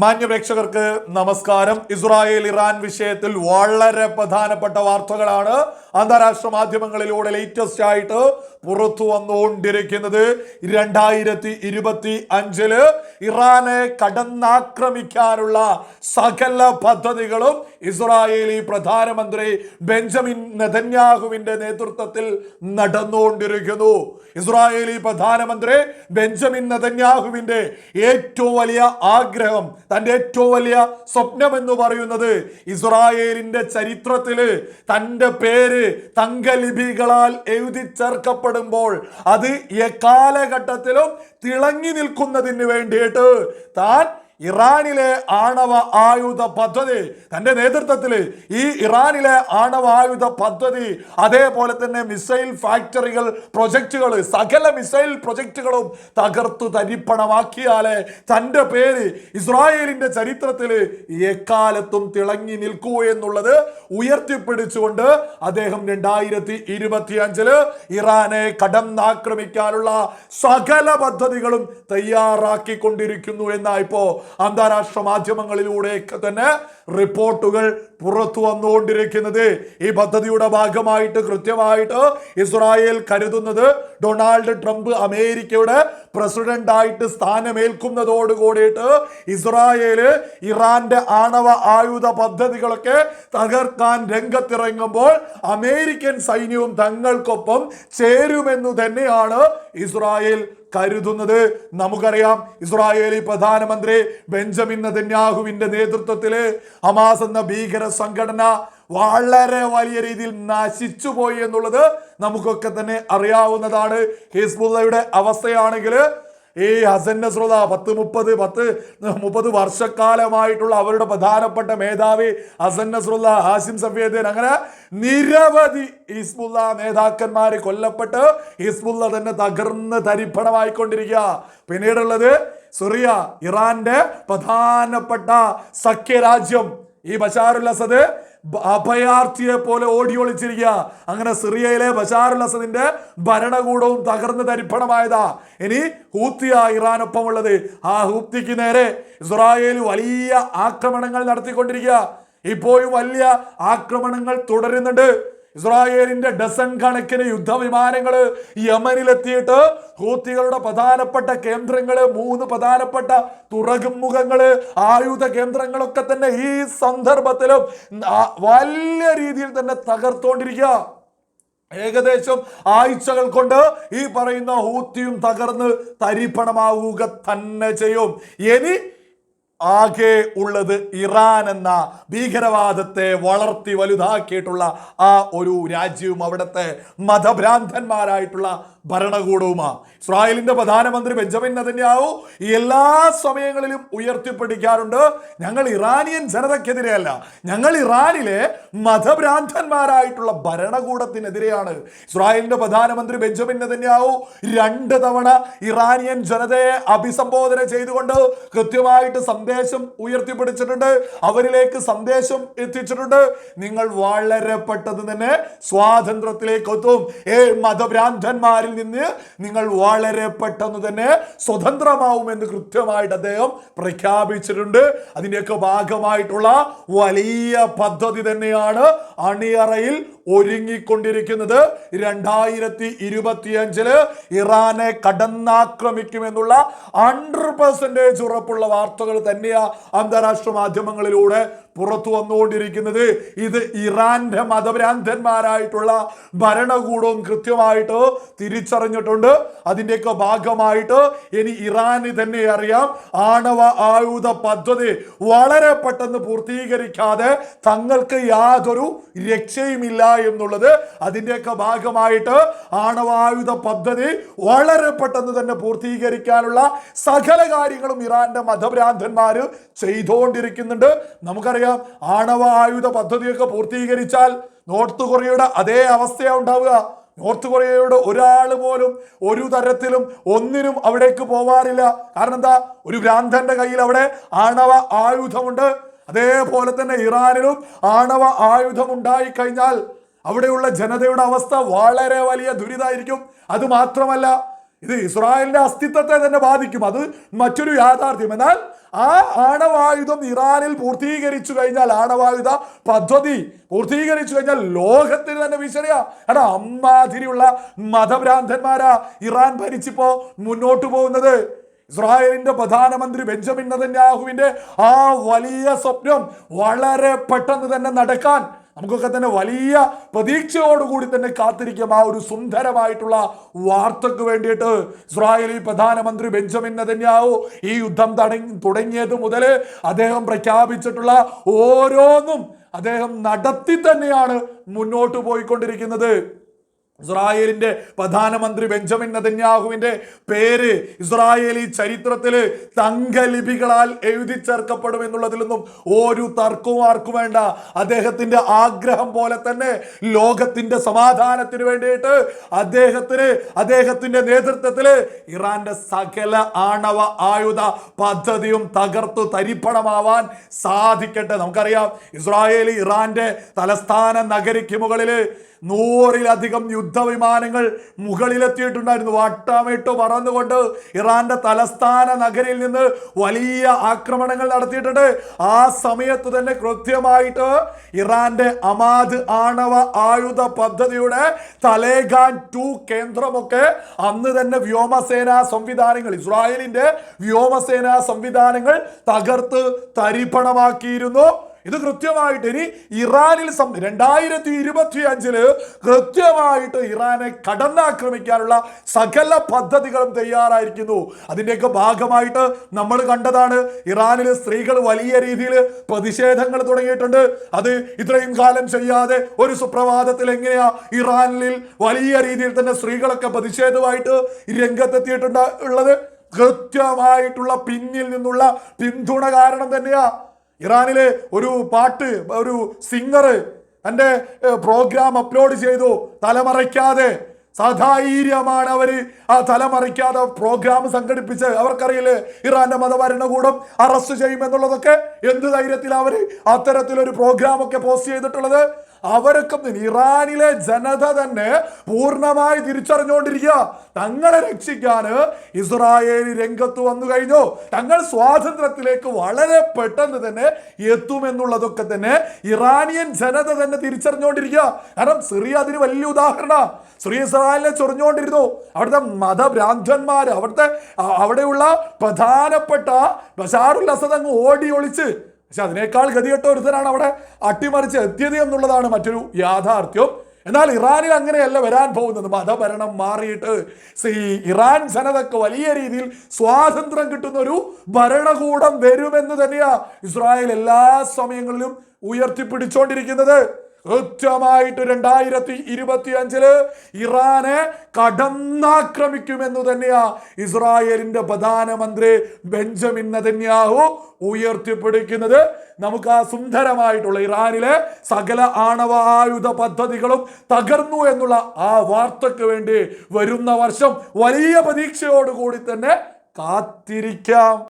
മാന്യ പ്രേക്ഷകർക്ക് നമസ്കാരം. ഇസ്രായേൽ ഇറാൻ വിഷയത്തിൽ വളരെ പ്രധാനപ്പെട്ട വാർത്തകളാണ് അന്താരാഷ്ട്ര മാധ്യമങ്ങളിലൂടെ ലേറ്റസ്റ്റ് ആയിട്ട് പുറത്തു വന്നുകൊണ്ടിരിക്കുന്നത്. രണ്ടായിരത്തി ഇരുപത്തി അഞ്ചിൽ ഇറാനെ കടന്നാക്രമിക്കാനുള്ള സകല പദ്ധതികളും ഇസ്രായേലി പ്രധാനമന്ത്രി ബെഞ്ചമിൻ നെതന്യാഹുവിന്റെ നേതൃത്വത്തിൽ നടന്നുകൊണ്ടിരിക്കുന്നു. ഇസ്രായേലി പ്രധാനമന്ത്രി ബെഞ്ചമിൻ നെതന്യാഹുവിന്റെ ഏറ്റവും വലിയ ആഗ്രഹം തന്റെ ഏറ്റവും വലിയ സ്വപ്നം എന്ന് പറയുന്നത് ഇസ്രായേലിന്റെ ചരിത്രത്തിൽ തന്റെ പേര് തങ്കലിപികളാൽ എഴുതി ചേർക്കപ്പെടുമ്പോൾ അത് എക്കാലഘട്ടത്തിലും തിളങ്ങി നിൽക്കുന്നതിന് വേണ്ടിയിട്ട് താൻ ഇറാനിലെ ആണവ ആയുധ പദ്ധതി തന്റെ നേതൃത്വത്തിൽ ഈ ഇറാനിലെ ആണവ ആയുധ പദ്ധതി അതേപോലെ തന്നെ മിസൈൽ ഫാക്ടറികൾ പ്രൊജക്റ്റുകൾ സകല മിസൈൽ പ്രൊജക്റ്റുകളും തകർത്തു തരിപ്പണമാക്കിയാലേ തന്റെ പേര് ഇസ്രായേലിന്റെ ചരിത്രത്തിൽ എക്കാലത്തും തിളങ്ങി നിൽക്കൂ എന്നുള്ളത് ഉയർത്തിപ്പിടിച്ചുകൊണ്ട് അദ്ദേഹം രണ്ടായിരത്തി ഇരുപത്തി അഞ്ചിൽ ഇറാനെ കടന്നാക്രമിക്കാനുള്ള സകല പദ്ധതികളും തയ്യാറാക്കിക്കൊണ്ടിരിക്കുന്നു എന്നാ ഇപ്പോ അന്താരാഷ്ട്ര മാധ്യമങ്ങളിലൂടെയൊക്കെ തന്നെ റിപ്പോർട്ടുകൾ പുറത്തു വന്നുകൊണ്ടിരിക്കുന്നത്. ഈ പദ്ധതിയുടെ ഭാഗമായിട്ട് കൃത്യമായിട്ട് ഇസ്രായേൽ കരുതുന്നത് ഡൊണാൾഡ് ട്രംപ് അമേരിക്കയുടെ പ്രസിഡന്റ് ആയിട്ട് സ്ഥാനമേൽക്കുന്നതോട് കൂടിയിട്ട് ഇസ്രായേൽ ഇറാന്റെ ആണവ ആയുധ പദ്ധതികളൊക്കെ തകർക്കാൻ രംഗത്തിറങ്ങുമ്പോൾ അമേരിക്കൻ സൈന്യവും തങ്ങൾക്കൊപ്പം ചേരുമെന്നു തന്നെയാണ് ഇസ്രായേൽ കരുതുന്നത്. നമുക്കറിയാം ഇസ്രായേലി പ്രധാനമന്ത്രി ബെഞ്ചമിൻ നദന്യാഹുവിന്റെ നേതൃത്വത്തിൽ ഹമാസ് എന്ന ഭീകര സംഘടന വളരെ വലിയ രീതിയിൽ നശിച്ചുപോയി എന്നുള്ളത് നമുക്കൊക്കെ തന്നെ അറിയാവുന്നതാണ്. ഹിസ്ബുള്ളയുടെ അവസ്ഥയാണെങ്കിൽ ഈ ഹസൻ നസ്രുള്ള പത്ത് മുപ്പത് പത്ത് മുപ്പത് വർഷക്കാലമായിട്ടുള്ള അവരുടെ പ്രധാനപ്പെട്ട മേധാവി ഹസൻ നസ്രുള്ള ഹാസിം സഫേദൻ അങ്ങനെ നിരവധി ഹിസ്ബുല്ല നേതാക്കന്മാർ കൊല്ലപ്പെട്ട് ഹിസ്ബുല്ല തന്നെ തകർന്ന് തരിപ്പണമായിക്കൊണ്ടിരിക്കുക. പിന്നീടുള്ളത് സിറിയ ഇറാന്റെ പ്രധാനപ്പെട്ട സഖ്യരാജ്യം ഈ ബഷാറുൽ അസദ്. അഭയാർത്ഥിയെ പോലെ ഓടി ഒളിച്ചിരിക്കുക. അങ്ങനെ സിറിയയിലെ ബഷാറുൽ അസദിന്റെ ഭരണകൂടവും തകർന്ന് തരിപ്പണമായതാ ഇനി ഹൂത്തിയ ഇറാനൊപ്പമുള്ളത്. ആ ഹൂത്തിക്ക് നേരെ ഇസ്രായേൽ വലിയ ആക്രമണങ്ങൾ നടത്തിക്കൊണ്ടിരിക്കുക. ഇപ്പോഴും വലിയ ആക്രമണങ്ങൾ തുടരുന്നുണ്ട്. ഇസ്രായേലിന്റെ ഡസൺ കണക്കിന് യുദ്ധവിമാനങ്ങൾ യമനിലെത്തിയിട്ട് ഹൂത്തികളുടെ പ്രധാനപ്പെട്ട കേന്ദ്രങ്ങൾ മൂന്ന് പ്രധാനപ്പെട്ട തുറകുമുഖങ്ങൾ ആയുധ കേന്ദ്രങ്ങളൊക്കെ തന്നെ ഈ സന്ദർഭത്തിലും വലിയ രീതിയിൽ തന്നെ തകർത്തോണ്ടിരിക്കുക ഏകദേശം ആഴ്ചകൾ കൊണ്ട് ഈ പറയുന്ന ഹൂത്തിയും തകർന്ന് തരിപ്പണമാവുക തന്നെ ചെയ്യും. ഇനി ആകെ ഉള്ളത് ഇറാൻ എന്ന ഭീകരവാദത്തെ വളർത്തി വലുതാക്കിയിട്ടുള്ള ആ ഒരു രാജ്യവും അവിടുത്തെ മതഭ്രാന്തന്മാരായിട്ടുള്ള ഭരണകൂടവുമാണ് ഇസ്രായേലിന്റെ പ്രധാനമന്ത്രി ബെഞ്ചമിൻ നദന്യാവു എല്ലാ സമയങ്ങളിലും ഉയർത്തിപ്പിടിക്കാറുണ്ട്. ഞങ്ങൾ ഇറാനിയൻ ജനതയ്ക്കെതിരെയല്ല. ഞങ്ങൾ ഇറാനിലെ മതഭ്രാന്തന്മാരായിട്ടുള്ള ഭരണകൂടത്തിനെതിരെയാണ്. ഇസ്രായേലിന്റെ പ്രധാനമന്ത്രി ബെഞ്ചമിൻ നദന്യാവു രണ്ട് തവണ ഇറാനിയൻ ജനതയെ അഭിസംബോധന ചെയ്തുകൊണ്ട് കൃത്യമായിട്ട് ഉയർത്തിപ്പിടിച്ചിട്ടുണ്ട്. അവരിലേക്ക് സന്ദേശം എത്തിച്ചിട്ടുണ്ട്. നിങ്ങൾ വളരെ പെട്ടെന്ന് തന്നെ സ്വാതന്ത്ര്യത്തിലേക്ക് എത്തും. ഏ മതഭ്രാന്തന്മാരിൽ നിന്ന് നിങ്ങൾ വളരെ പെട്ടെന്ന് തന്നെ സ്വതന്ത്രമാവുമെന്ന് കൃത്യമായിട്ട് അദ്ദേഹം പ്രഖ്യാപിച്ചിട്ടുണ്ട്. അതിന്റെയൊക്കെ ഭാഗമായിട്ടുള്ള വലിയ പദ്ധതി തന്നെയാണ് അണിയറയിൽ ഒരുങ്ങിക്കൊണ്ടിരിക്കുന്നത് രണ്ടായിരത്തി ഇരുപത്തിയഞ്ചിൽ ഇറാനെ കടന്നാക്രമിക്കുമെന്നുള്ള ഹൺഡ്രഡ് പെർസെന്റേജ് ഉറപ്പുള്ള വാർത്തകൾ തന്നെയാ അന്താരാഷ്ട്ര മാധ്യമങ്ങളിലൂടെ പുറത്തു വന്നുകൊണ്ടിരിക്കുന്നത്. ഇത് ഇറാന്റെ മതഭ്രാന്തന്മാരായിട്ടുള്ള ഭരണകൂടവും കൃത്യമായിട്ട് തിരിച്ചറിഞ്ഞിട്ടുണ്ട്. അതിന്റെയൊക്കെ ഭാഗമായിട്ട് ഇനി ഇറാന് തന്നെ അറിയാം. ആണവ ആയുധ പദ്ധതി വളരെ പെട്ടെന്ന് പൂർത്തീകരിക്കാതെ തങ്ങൾക്ക് യാതൊരു രക്ഷയുമില്ല എന്നുള്ളത് അതിന്റെയൊക്കെ ഭാഗമായിട്ട് ആണവായുധ പദ്ധതി വളരെ പെട്ടെന്ന് തന്നെ പൂർത്തീകരിക്കാനുള്ള സകല കാര്യങ്ങളും ഇറാന്റെ മതഭ്രാന്തന്മാര് ചെയ്തുകൊണ്ടിരിക്കുന്നുണ്ട് നമുക്കറിയാം ആണവായുധ പദ്ധതിയൊക്കെ പൂർത്തീകരിച്ചാൽ നോർത്ത് കൊറിയയുടെ അതേ അവസ്ഥയാണ് ഉണ്ടാവുക. നോർത്ത് കൊറിയയുടെ ഒരാൾ പോലും ഒരു തരത്തിലും ഒന്നിനും അവിടേക്ക് പോവാറില്ല. കാരണം എന്താ? ഒരു ഭ്രാന്തന്റെ കയ്യിൽ അവിടെ ആണവ ആയുധമുണ്ട്. അതേപോലെ തന്നെ ഇറാനിലും ആണവ ആയുധം ഉണ്ടായി കഴിഞ്ഞാൽ അവിടെയുള്ള ജനതയുടെ അവസ്ഥ വളരെ വലിയ ദുരിതമായിരിക്കും അത് മാത്രമല്ല ഇത് ഇസ്രായേലിന്റെ അസ്തിത്വത്തെ തന്നെ ബാധിക്കും. അത് മറ്റൊരു യാഥാർത്ഥ്യം. എന്നാൽ ആ ആണവായുധം ഇറാനിൽ പൂർത്തീകരിച്ചു കഴിഞ്ഞാൽ ആണവായുധ പദ്ധതി പൂർത്തീകരിച്ചു കഴിഞ്ഞാൽ ലോകത്തിന് തന്നെ ഭീഷണിയാ. എടാ അമ്മാതിരിയുള്ള മതഭ്രാന്തന്മാരാ ഇറാൻ ഭരിച്ചിപ്പോ മുന്നോട്ട് പോകുന്നത്. ഇസ്രായേലിന്റെ പ്രധാനമന്ത്രി ബെഞ്ചമിൻ നെതന്യാഹുവിന്റെ ആ വലിയ സ്വപ്നം വളരെ പെട്ടെന്ന് തന്നെ നടക്കാൻ നമുക്കൊക്കെ തന്നെ വലിയ പ്രതീക്ഷയോടുകൂടി തന്നെ കാത്തിരിക്കും ആ ഒരു സുന്ദരമായിട്ടുള്ള വാർത്തക്ക് വേണ്ടിയിട്ട് ഇസ്രായേലി പ്രധാനമന്ത്രി ബെഞ്ചമിൻ നെതന്യാഹു ഈ യുദ്ധം തടങ്ങി തുടങ്ങിയത് മുതൽ അദ്ദേഹം പ്രഖ്യാപിച്ചിട്ടുള്ള ഓരോന്നും അദ്ദേഹം നടത്തി തന്നെയാണ് മുന്നോട്ട് പോയിക്കൊണ്ടിരിക്കുന്നത്. ഇസ്രായേലിന്റെ പ്രധാനമന്ത്രി ബെഞ്ചമിൻ നദന്യാഹുവിന്റെ പേര് ഇസ്രായേലി ചരിത്രത്തിൽ തങ്കലിപികളാൽ എഴുതി ചേർക്കപ്പെടും എന്നുള്ളതിലൊന്നും ഒരു തർക്കവും ആർക്കും വേണ്ട. അദ്ദേഹത്തിന്റെ ആഗ്രഹം പോലെ തന്നെ ലോകത്തിന്റെ സമാധാനത്തിന് വേണ്ടിയിട്ട് അദ്ദേഹത്തിന് അദ്ദേഹത്തിന്റെ നേതൃത്വത്തിൽ ഇറാന്റെ സകല ആണവ ആയുധ പദ്ധതിയും തകർത്തു തരിപ്പണമാവാൻ സാധിക്കട്ടെ. നമുക്കറിയാം ഇസ്രായേലി ഇറാന്റെ തലസ്ഥാന നഗരിക്ക് മുകളിൽ നൂറിലധികം യുദ്ധവിമാനങ്ങൾ മുകളിലെത്തിയിട്ടുണ്ടായിരുന്നു. വട്ടമിട്ട് പറന്നുകൊണ്ട് ഇറാന്റെ തലസ്ഥാന നഗരിയിൽ നിന്ന് വലിയ ആക്രമണങ്ങൾ നടത്തിയിട്ടുണ്ട്. ആ സമയത്ത് തന്നെ കൃത്യമായിട്ട് ഇറാന്റെ അമാദ് ആണവ ആയുധ പദ്ധതിയുടെ തലേഖാൻ ടു കേന്ദ്രമൊക്കെ അന്ന് തന്നെ വ്യോമസേനാ സംവിധാനങ്ങൾ ഇസ്രായേലിന്റെ വ്യോമസേനാ സംവിധാനങ്ങൾ തകർത്ത് തരിപ്പണമാക്കിയിരുന്നു. ഇത് കൃത്യമായിട്ട് ഇനി ഇറാനിൽ രണ്ടായിരത്തി ഇരുപത്തി അഞ്ചിൽ കൃത്യമായിട്ട് ഇറാനെ കടന്നാക്രമിക്കാനുള്ള സകല പദ്ധതികളും തയ്യാറായിരിക്കുന്നു. അതിന്റെയൊക്കെ ഭാഗമായിട്ട് നമ്മൾ കണ്ടതാണ് ഇറാനിൽ സ്ത്രീകൾ വലിയ രീതിയിൽ പ്രതിഷേധങ്ങൾ തുടങ്ങിയിട്ടുണ്ട്. അത് ഇത്രയും കാലം ചെയ്യാതെ ഒരു സുപ്രഭാതത്തിൽ എങ്ങനെയാ ഇറാനിൽ വലിയ രീതിയിൽ തന്നെ സ്ത്രീകളൊക്കെ പ്രതിഷേധമായിട്ട് രംഗത്തെത്തിയിട്ടുണ്ട് ഉള്ളത്? കൃത്യമായിട്ടുള്ള പിന്നിൽ നിന്നുള്ള പിന്തുണ കാരണം തന്നെയാ. ഇറാനിലെ ഒരു പാട്ട് ഒരു സിംഗർ തന്റെ പ്രോഗ്രാം അപ്ലോഡ് ചെയ്തു. തലമറയ്ക്കാതെ. സധൈര്യമാണ് അവർ ആ തലമറിക്കാതെ പ്രോഗ്രാം സംഘടിപ്പിച്ച്. അവർക്കറിയില്ലേ ഇറാന്റെ മതഭരണകൂടം അറസ്റ്റ് ചെയ്യുമെന്നുള്ളതൊക്കെ? എന്ത് ധൈര്യത്തിൽ അവർ അത്തരത്തിലൊരു പ്രോഗ്രാം ഒക്കെ പോസ്റ്റ് ചെയ്തിട്ടുള്ളത്? അവരൊക്കെ ഇറാനിലെ ജനത തന്നെ പൂർണമായി തിരിച്ചറിഞ്ഞുകൊണ്ടിരിക്കുക. തങ്ങളെ രക്ഷിക്കാൻ ഇസ്രായേൽ രംഗത്ത് വന്നു കഴിഞ്ഞു. തങ്ങൾ സ്വാതന്ത്ര്യത്തിലേക്ക് വളരെ പെട്ടെന്ന് തന്നെ എത്തുമെന്നുള്ളതൊക്കെ തന്നെ ഇറാനിയൻ ജനത തന്നെ തിരിച്ചറിഞ്ഞുകൊണ്ടിരിക്കുക. കാരണം സിറിയ അതിന് വലിയ ഉദാഹരണ. സിറിയ ഇസ്രായേലിനെ ചൊറിഞ്ഞുകൊണ്ടിരുന്നു. അവിടുത്തെ മതഭ്രാന്തന്മാർ അവിടുത്തെ അവിടെയുള്ള പ്രധാനപ്പെട്ട ബഷാറുൽ അസദ് അങ്ങ് ഓടി ഒളിച്ച് പക്ഷെ അതിനേക്കാൾ ഗതികെട്ട ഒരുത്തനാണ് അവിടെ അട്ടിമറിച്ച് എത്തിയത് എന്നുള്ളതാണ് മറ്റൊരു യാഥാർത്ഥ്യം. എന്നാൽ ഇറാനിൽ അങ്ങനെയല്ല വരാൻ പോകുന്നത്. മതഭരണം മാറിയിട്ട് ഈ ഇറാൻ ജനതക്ക് വലിയ രീതിയിൽ സ്വാതന്ത്ര്യം കിട്ടുന്ന ഒരു ഭരണകൂടം വരുമെന്ന് തന്നെയാ ഇസ്രായേൽ എല്ലാ സമയങ്ങളിലും ഉയർത്തിപ്പിടിച്ചോണ്ടിരിക്കുന്നത്. കൃത്യമായിട്ട് രണ്ടായിരത്തി ഇരുപത്തി അഞ്ചിൽ ഇറാനെ കടന്നാക്രമിക്കുമെന്ന് തന്നെയാ ഇസ്രായേലിന്റെ പ്രധാനമന്ത്രി ബെഞ്ചമിൻ നദന്യാഹു ഉയർത്തിപ്പിടിക്കുന്നത്. നമുക്ക് ആ സുന്ദരമായിട്ടുള്ള ഇറാനിലെ സകല ആണവ ആയുധ പദ്ധതികളും തകർന്നു എന്നുള്ള ആ വാർത്തക്ക് വേണ്ടി വരുന്ന വർഷം വലിയ പ്രതീക്ഷയോടുകൂടി തന്നെ കാത്തിരിക്കാം.